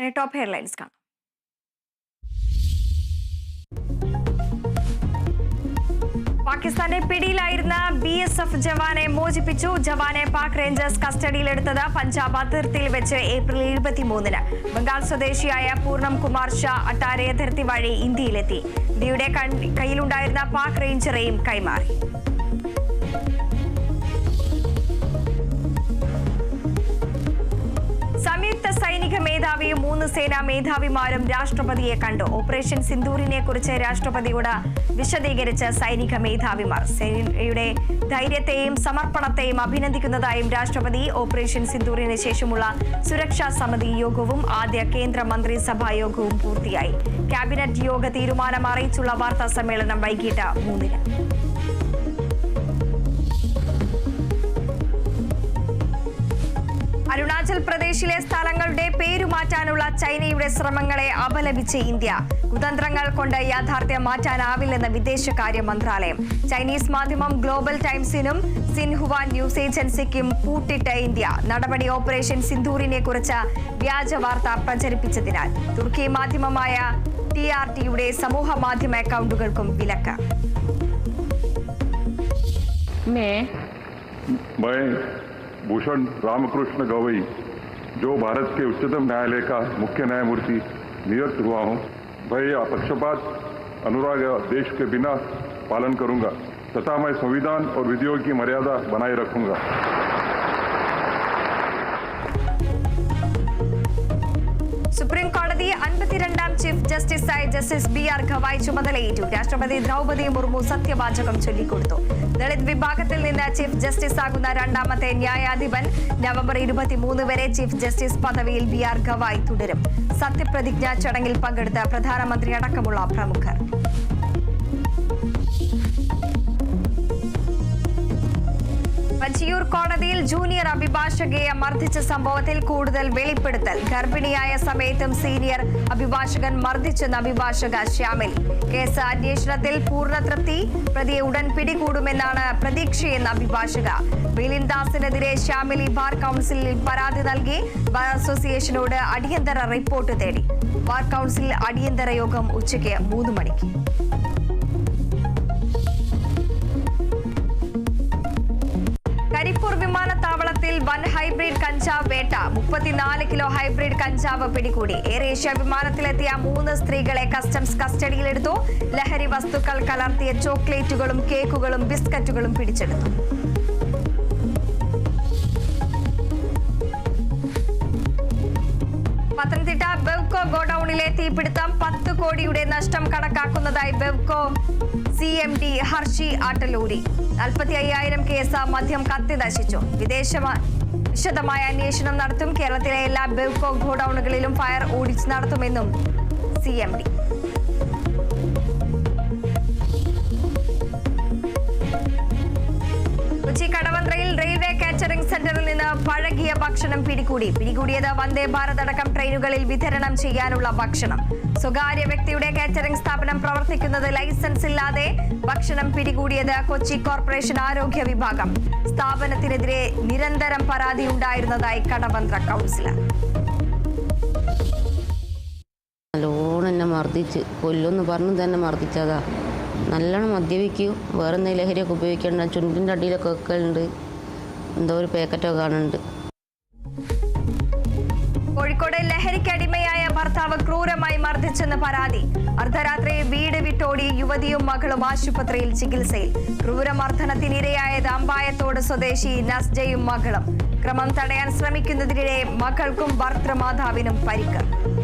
ഇനി top headlines കാണാം. പാകിസ്ഥാന്റെ പിടിയിലായിരുന്ന ബി എസ് എഫ് ജവാനെ മോചിപ്പിച്ചു. ജവാനെ പാക് റേഞ്ചേഴ്സ് കസ്റ്റഡിയിലെടുത്തത് പഞ്ചാബ് അതിർത്തിയിൽ വെച്ച് ഏപ്രിൽ ഇരുപത്തിമൂന്നിന്. ബംഗാൾ സ്വദേശിയായ പൂർണം കുമാർ ഷാ അട്ടാരെ അതിർത്തി വഴി ഇന്ത്യയിലെത്തി ഇന്ത്യയുടെ കയ്യിലുണ്ടായിരുന്ന പാക് റേഞ്ചറെയും കൈമാറി. മൂന്ന് സേനാ മേധാവിമാരും രാഷ്ട്രപതിയെ കണ്ടു. ഓപ്പറേഷൻ സിന്ദൂരിനെ കുറിച്ച് രാഷ്ട്രപതിയോട് വിശദീകരിച്ച സൈനിക മേധാവിമാർ. സേനയുടെ ധൈര്യത്തെയും സമർപ്പണത്തെയും അഭിനന്ദിക്കുന്നതായും രാഷ്ട്രപതി. ഓപ്പറേഷൻ സിന്ദൂരിന് ശേഷമുള്ള സുരക്ഷാ സമിതി യോഗവും ആദ്യ കേന്ദ്ര മന്ത്രിസഭാ യോഗവും പൂർത്തിയായി. ക്യാബിനറ്റ് യോഗ തീരുമാനം അറിയിച്ചുള്ള വാർത്താ സമ്മേളനം വൈകിട്ട് മൂന്നിന്. അരുണാചൽ പ്രദേശിലെ സ്ഥലങ്ങളുടെ പേരുമാറ്റാനുള്ള ചൈനയുടെ ശ്രമങ്ങളെ അപലപിച്ച് ഇന്ത്യ. കുതന്ത്രങ്ങൾ കൊണ്ട് യാഥാർത്ഥ്യം മാറ്റാനാവില്ലെന്ന് വിദേശകാര്യ മന്ത്രാലയം. ചൈനീസ് മാധ്യമം ഗ്ലോബൽ ടൈംസിനും സിൻഹുവാൻ ന്യൂസ് ഏജൻസിക്കും പൂട്ടിട്ട ഇന്ത്യ. നടപടി ഓപ്പറേഷൻ സിന്ദൂറിനെ കുറിച്ച് വ്യാജ വാർത്ത പ്രചരിപ്പിച്ചതിനാൽ തുർക്കി മാധ്യമമായ ടി ആർ ടിയുടെ സമൂഹ മാധ്യമ അക്കൗണ്ടുകൾക്കും വിലക്ക്. मैं भूषण रामकृष्ण गवई, जो भारत के उच्चतम न्यायालय का मुख्य न्यायमूर्ति नियुक्त हुआ हूँ यह पक्षपात अनुराग देश के बिना पालन करूँगा, तथा मैं संविधान और विधियों की मर्यादा बनाए रखूँगा। സുപ്രീം കോടതി അൻപത്തിരണ്ടാം ചീഫ് ജസ്റ്റിസായി ജസ്റ്റിസ് ബി ആർ ഖവായ് ചുമതലയേറ്റു. രാഷ്ട്രപതി ദ്രൗപദി മുർമു സത്യവാചകം ചൊല്ലിക്കൊടുത്തു. ദളിത് വിഭാഗത്തിൽ നിന്ന് ചീഫ് ജസ്റ്റിസ് ആകുന്ന രണ്ടാമത്തെ ന്യായാധിപൻ നവംബർ ഇരുപത്തിമൂന്ന് വരെ ചീഫ് ജസ്റ്റിസ് പദവിയിൽ ബി ആർ ഖവായ് തുടരും. സത്യപ്രതിജ്ഞാ ചടങ്ങിൽ പങ്കെടുത്ത പ്രധാനമന്ത്രി അടക്കമുള്ള പ്രമുഖർ. വഞ്ചിയൂർ കോടതിയിൽ ജൂനിയർ അഭിഭാഷകയെ മർദ്ദിച്ച സംഭവത്തിൽ കൂടുതൽ വെളിപ്പെടുത്തൽ. ഗർഭിണിയായ സമയത്തും സീനിയർ അഭിഭാഷകൻ മർദ്ദിച്ചെന്ന് അഭിഭാഷക ശ്യാമിൽ. കേസ് അന്വേഷണത്തിൽ പൂർണ തൃപ്തി പ്രതിയെ ഉടൻ പിടികൂടുമെന്നാണ് പ്രതീക്ഷയെന്ന് അഭിഭാഷക. ബിലിൻദാസിനെതിരെ ശ്യാമിലി ബാർ കൌൺസിലിൽ പരാതി നൽകി. ബാർ അസോസിയേഷനോട് അടിയന്തര റിപ്പോർട്ട് തേടി. ബാർ കൌൺസിൽ അടിയന്തര യോഗം ഉച്ചയ്ക്ക് മൂന്ന് മണിക്ക്. കഞ്ചാവ് വേട്ട. മുപ്പത്തിനാല് കിലോ ഹൈബ്രിഡ് കഞ്ചാവ് പിടികൂടി. എയർ ഏഷ്യ വിമാനത്തിലെത്തിയ മൂന്ന് സ്ത്രീകളെ കസ്റ്റംസ് കസ്റ്റഡിയിലെടുത്തു. ലഹരി വസ്തുക്കൾ കലർത്തിയ ചോക്ലേറ്റുകളും കേക്കുകളും ബിസ്ക്കറ്റുകളും പിടിച്ചെടുത്തു. പത്തനംതിട്ട ബെവ്കോ ഗോഡൌണിലെ തീപിടുത്തം പത്ത് കോടിയുടെ നഷ്ടം കണക്കാക്കുന്നതായി Bevco C M D Harshi Attaluri. നാൽപ്പത്തി അയ്യായിരം കേസ് മദ്യം കത്തി നശിച്ചു. വിദേശ വിശദമായ അന്വേഷണം നടത്തും. കേരളത്തിലെ എല്ലാ ബെവ്കോ ഗോഡൌണുകളിലും ഫയർ ഓഡിറ്റ് നടത്തുമെന്നും സി എം ഡി. പഴകിയ ഭക്ഷണം പിടികൂടി. പിടികൂടിയത് വന്ദേ ഭാരത് അടക്കം ട്രെയിനുകളിൽ വിതരണം ചെയ്യാനുള്ള ഭക്ഷണം. സ്വകാര്യ വ്യക്തിയുടെ കാറ്ററിംഗ് സ്ഥാപനം പ്രവർത്തിക്കുന്നത് ലൈസൻസ് ഇല്ലാതെ ഭക്ഷണം പിടികൂടിയത് കൊച്ചി കോർപ്പറേഷൻ ആരോഗ്യ വിഭാഗം. സ്ഥാപനത്തിനെതിരെ നിരന്തരം പരാതി ഉണ്ടായിരുന്നതായി കടവന്ത്ര കൗൺസിലർ. നല്ലോണം എന്നെ മർദ്ദിച്ച് കൊല്ലൊന്ന് പറഞ്ഞു തന്നെ മർദ്ദിച്ചതാ. നല്ലോണം മദ്യപിക്കും വേറെ എന്തെങ്കിലും ലഹരിയൊക്കെ ഉപയോഗിക്കേണ്ട ചുണ്ടിന്റെ അടിയിലൊക്കെ വെക്കലുണ്ട്. എന്തോ ഒരു പാക്കറ്റോ കാണുന്നുണ്ട്. കോഴിക്കോട് ലഹരിക്കടിമയായ ഭർത്താവ് ക്രൂരമായി മർദ്ദിച്ചെന്ന് പരാതി. അർദ്ധരാത്രി വീട് വിട്ടോടി യുവതിയും മകളും ആശുപത്രിയിൽ ചികിത്സയിൽ. ക്രൂരമർദ്ദനത്തിനിരയായത് അമ്പായത്തോട് സ്വദേശി നസ്ജയും മകളും. ക്രമം തടയാൻ ശ്രമിക്കുന്നതിനിടെ മകൾക്കും ഭർത്തൃമാതാവിനും പരിക്ക്.